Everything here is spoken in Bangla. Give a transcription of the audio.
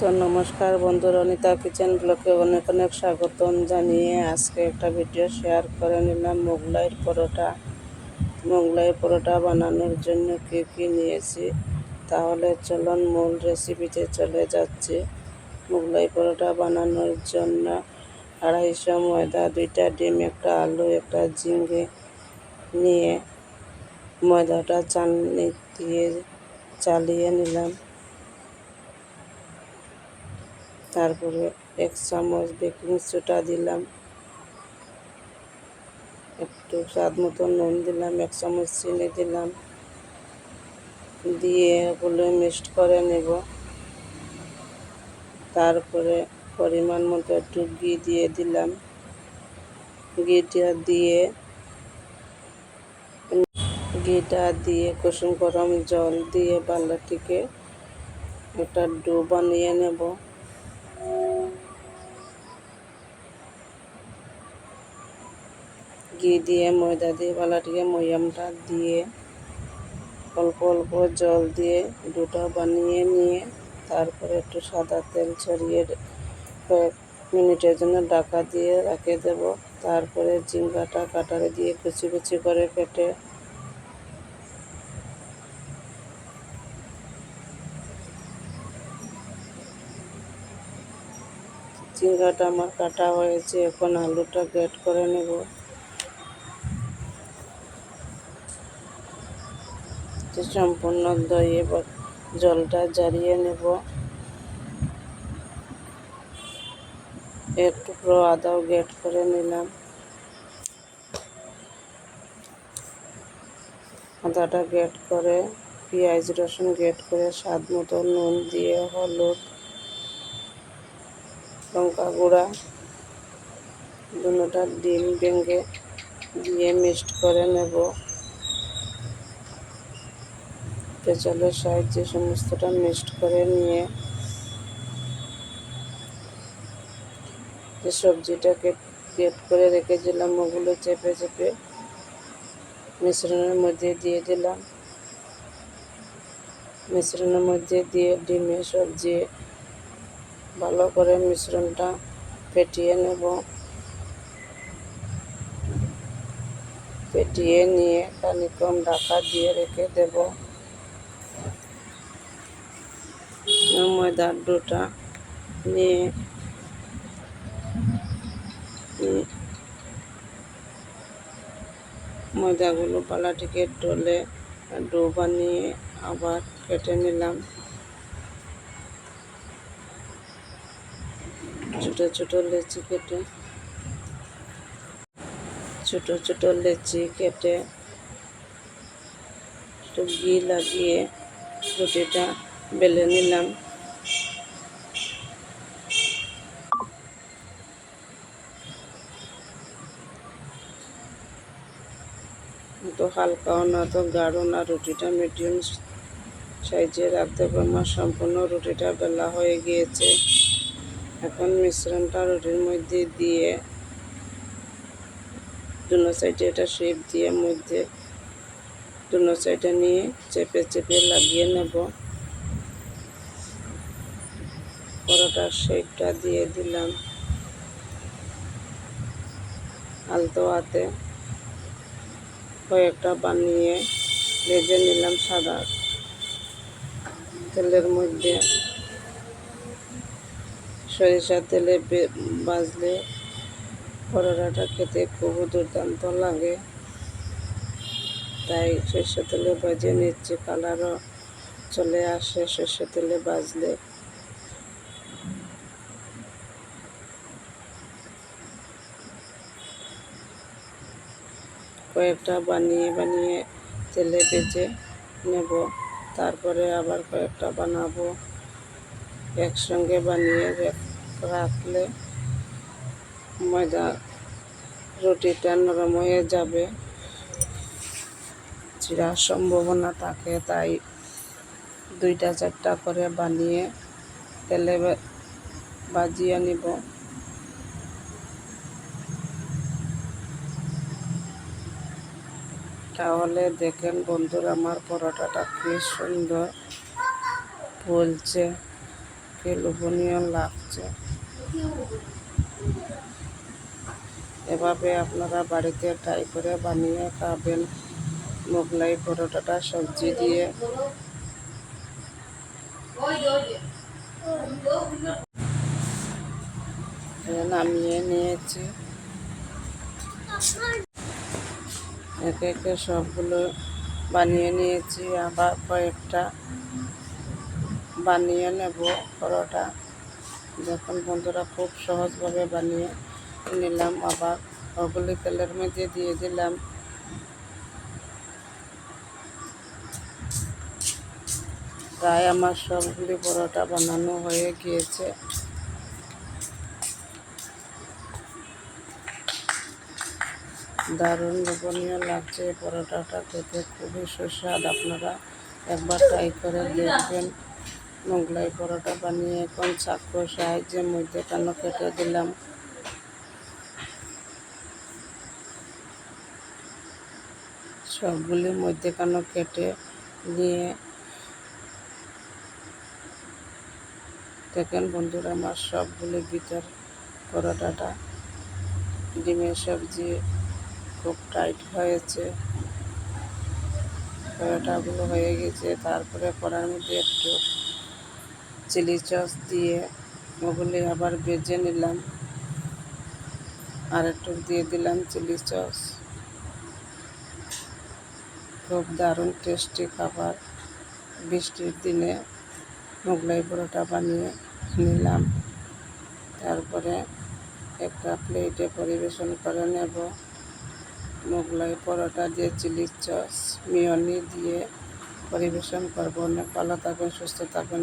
তো নমস্কার বন্ধুরা অনিতা কিচেন ব্লকে অনেক অনেক স্বাগতম জানিয়ে আজকে একটা ভিডিও শেয়ার করে নিলাম মোগলাইয়ের পরোটা। মোগলাই পরোটা বানানোর জন্য কী কী নিয়েছি? তাহলে চলুন মূল রেসিপিতে চলে যাচ্ছে। মোগলাই পরোটা বানানোর জন্য আড়াইশো ময়দা, দুইটা ডিম, একটা আলু, একটা ঝিঙ্গে নিয়ে ময়দাটা চালনি দিয়ে চালিয়ে নিলাম। তারপরে এক চামচ বেকিং সোডা দিলাম। একটু স্বাদ মতো নুন দিলাম, এক চামচ চিনি দিলাম। দিয়ে এগুলো মিক্সড করে নেব। তারপরে পরিমাণ মতো একটু ঘি দিয়ে দিলাম। ঘিটা দিয়ে ঘিটা দিয়ে কুসুম গরম জল দিয়ে বাল্লাটিকে একটা ডো বানিয়ে নেব। ঘি দিয়ে, ময়দা দিয়ে বালাটিকে ময়ামটা দিয়ে, অল্প অল্প জল দিয়ে দুটো বানিয়ে নিয়ে তারপরে একটু সাদা তেল ছড়িয়ে কয়েক মিনিটের জন্য ঢাকা দিয়ে রেখে দেব। তারপরে ঝিঙ্গাটা কাটারে দিয়ে কুচি কুচি করে কেটে ঝিঙ্গাটা আমার কাটা হয়েছে, এখন আলুটা গ্রেট করে নেব। সম্পূর্ণ দইয়ে জলটা জারিয়ে নেব। এক টুকরো আদাও গ্রেট করে নিলাম। আদাটা গ্রেট করে, পেঁয়াজ রসুন গ্রেট করে, স্বাদ মতো নুন দিয়ে হলুদ লঙ্কা গুঁড়া, দুটা ডিম ভেঙে দিয়ে মিক্সড করে নেব। পেঁচালের সাহায্যে সমস্তটা মিক্সড করে নিয়ে যে সবজিটাকে পেট করে রেখেছিলাম, ওগুলো চেপে চেপে মিশ্রণের মধ্যে দিয়ে দিলাম। মিশ্রণের মধ্যে দিয়ে ডিমে সবজি ভালো করে মিশ্রণটা ফেটিয়ে নেব। ফেটিয়ে নিয়ে খানিকম ঢাকা দিয়ে রেখে দেব। ময়দার ডোটা নিয়ে ময়দাগুলো পালাটিকে ডলে ডো বানিয়ে আবার কেটে নিলাম। ছোট ছোট লেচি কেটে, ছোট ছোট লেচি কেটে একটু ঘি লাগিয়ে রুটিটা বেলে নিলাম। তো হালকাও না তো গাঢ় না, রুটিটা মিডিয়াম সাইজে রাখতে আমার সম্পূর্ণ রুটিটা বেলা হয়ে গিয়েছে। এখন মিশ্রণটা রুটির মধ্যে দিয়ে দুনো সাইডে এটা শেপ দিয়ে মধ্যে দুনো সাইডে নিয়ে চেপে চেপে লাগিয়ে নেব। পরোটার শেপটা দিয়ে দিলাম আলতো হাতে। কয়েকটা বানিয়ে ভেজে নিলাম সাদা তেলের মধ্যে। সরিষা তেলে বাজলে পরোটাটা খেতে খুব দুর্দান্ত লাগে। তাই সরষে তেলে বাজে নিচ্ছে কালারও চলে আসে সরষে তেলে বাজলে কয়েকটা বানিয়ে বানিয়ে তেলে বেজে নেব, তারপরে আবার কয়েকটা বানাবো। একসঙ্গে বানিয়ে রাখলে ময়দা রুটিটা নরম হয়ে যাবে। চিরার সম্ভাবনা থাকে, তাই দুইটা চারটা করে বানিয়ে তেলে বাজিয়ে নিব। তাহলে দেখেন বন্ধুরা, আমার পরোটাটা কি সুন্দর ফুলছে। দেখে লোভনীয় লাগছে? এভাবে আপনারা বাড়িতে ট্রাই করে বানিয়ে খাবেন। মোগলাই পরোটাটা সবজি দিয়ে। নামিয়ে নিয়েছি। একে একে সবগুলো বানিয়ে নিয়েছি, আবার কয়েকটা। বানিয়ে নেব পরোটা। যখন বন্ধুরা খুব সহজভাবে বানিয়ে নিলাম, আবার ওগুলি তেলের মধ্যে দিয়ে দিলাম। প্রায় আমার সবগুলি পরোটা বানানো হয়ে গিয়েছে। দারুণ লোভনীয় লাগছে এই পরোটাটা খেতে, খুবই সুস্বাদ। আপনারা একবার ট্রাই করে দেখবেন। মোগলাই পরোটা বানিয়ে এখন চাকুর সাহায্যে মধ্যে কেন কেটে দিলাম। সবগুলি মধ্যে কেন কেটে নিয়ে দেখেন বন্ধুরা, আমার সবগুলি ভিতর পরোটাটা, ডিমের সবজি খুব টাইট হয়েছে। পরোটাগুলো হয়ে গেছে, তারপরে কড়ার মধ্যে একটু চিলি সস দিয়ে ওগুলি আবার ভেজে নিলাম। আর একটু দিয়ে দিলাম চিলি সস খুব দারুণ টেস্টি খাবার। বৃষ্টির দিনে মোগলাই পরোটা বানিয়ে নিলাম। তারপরে একটা প্লেটে পরিবেশন করে নেব। মোগলাই পরোটা দিয়ে চিলি সস মিয়নি দিয়ে পরিবেশন করব। অনেক ভালো থাকবেন, সুস্থ থাকবেন।